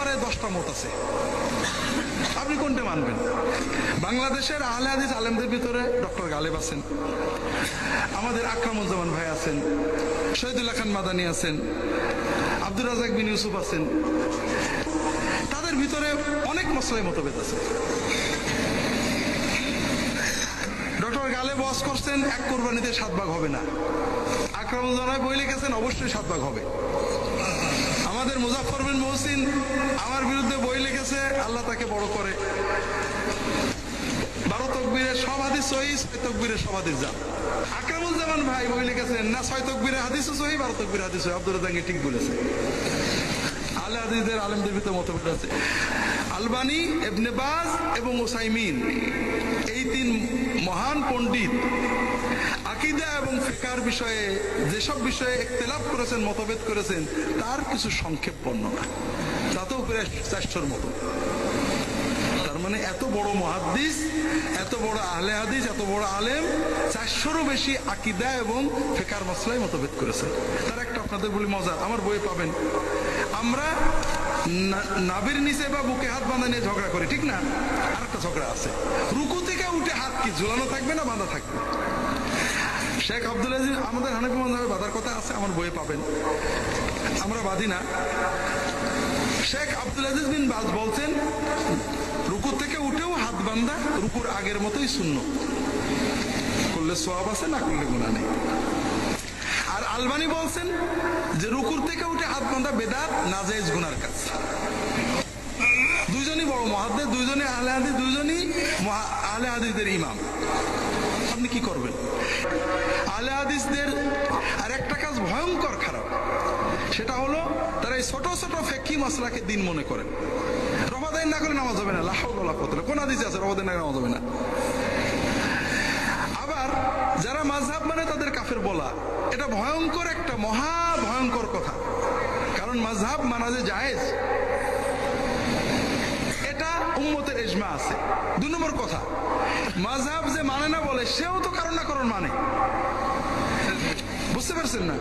পারে দশটা মত আছে। আপনি কোনটা মানবেন? বাংলাদেশের আহলে হাদিস আলেমদের ভিতরে ডক্টর গালেব আছেন। আমাদের আকরামুজ্জামান ভাই আছেন। শহীদুল্লাহ খান মাদানি আছেন। আব্দুর রাজাক বিন ইউসুফ আছেন। তাদের ভিতরে অনেক মশলাই মতভেদ আছে। ডক্টর গালে বস করছেন, এক কোরবানিতে সাত ভাগ হবে না। আকরামুজ্জামান বই লিখেছেন, অবশ্যই সাত ভাগ হবে। আমাদের মুজাফর বিন মহসিন আমার বিরুদ্ধে বই লিখেছে, আল্লাহ তাকে বড় করে। বারো তকবীরের সব হাদিস সহি, ছয় তকবীরের সব হাদিস যা আকরামুজ্জামান ভাই বই লিখেছেন, না ছয় তকবীরের হাদিসও সহি, বারো তকবীরের হাদিস আব্দুল রাজাঙ্গি ঠিক বলেছে। আলে হাদিসদের আলেমদের ভিতরে মতভেদ আছে। আলবানি এবনে বাজ এবং ওসাইমিন, এই তিন মহান পণ্ডিত আকিদা এবং ফিকার বিষয়ে, যেসব বিষয়ে একতেলাপ করেছেন, মতভেদ করেছেন, তার কিছু সংক্ষেপ বর্ণনা। তাতেও প্রায় মতো। তার মানে এত বড় মহাদ্দিস, এত বড় আহলে হাদিস, এত বড় আলেম, চারশোরও বেশি আকিদা এবং ফেকার মশলাই মতভেদ করেছে তার একটা আপনাদের বলি মজা, আমার বইয়ে পাবেন। আমরা না- নাভির নিচে বা বুকে হাত বাঁধা নিয়ে ঝগড়া করি, ঠিক না? ঝগড়া আছে। রুকু থেকে উঠে হাত কি, ঝুলানো থাকবে না, বাঁধা থাকবে? শেখ আব্দুল আজিজ আমাদের বাঁধার কথা আছে, আমার বইয়ে পাবেন। আমরা বাঁধি না। শেখ আব্দুল আজিজ বিন বাজ বলছেন, রুকু থেকে উঠেও হাত বান্ধা রুকুর আগের মতোই শূন্য। করলে সোয়াব আছে, না করলে গুণা নেই। আর আলবানি বলছেন যে, রুকুর থেকে উঠে হাত বান্ধা বেদাত নাজাইজ গুনার কাজ। দুইজনই বড় মহাদ্দে দুইজনই আহলে হাদিস দুইজনই, মহা- আহলে হাদিসদের ইমাম। আপনি কি করবেন? আহলে হাদিসদের আর একটা কাজ ভয়ঙ্কর খারাপ। সেটা হলো, তারা এই ছোট ছোট ফেকি মশলাকে দিন মনে করেন। রমাদাইন না করে নামাজ হবে না লাহ পত্র কোন হাদিসে আছে রমাদাইন না নামাজ হবে না? আবার যারা মাঝহাব মানে তাদের কাফের বলা, এটা ভয়ঙ্কর একটা, মহা ভয়ঙ্কর কথা। কারণ মাঝহাব মানা যে জায়েজ। উম্মতের এজমা আছে। দু নম্বর কথা মাঝহাব যে মানে না বলে, সেও তো কারণ না কারণ মানে। বুঝতে পারছেন না?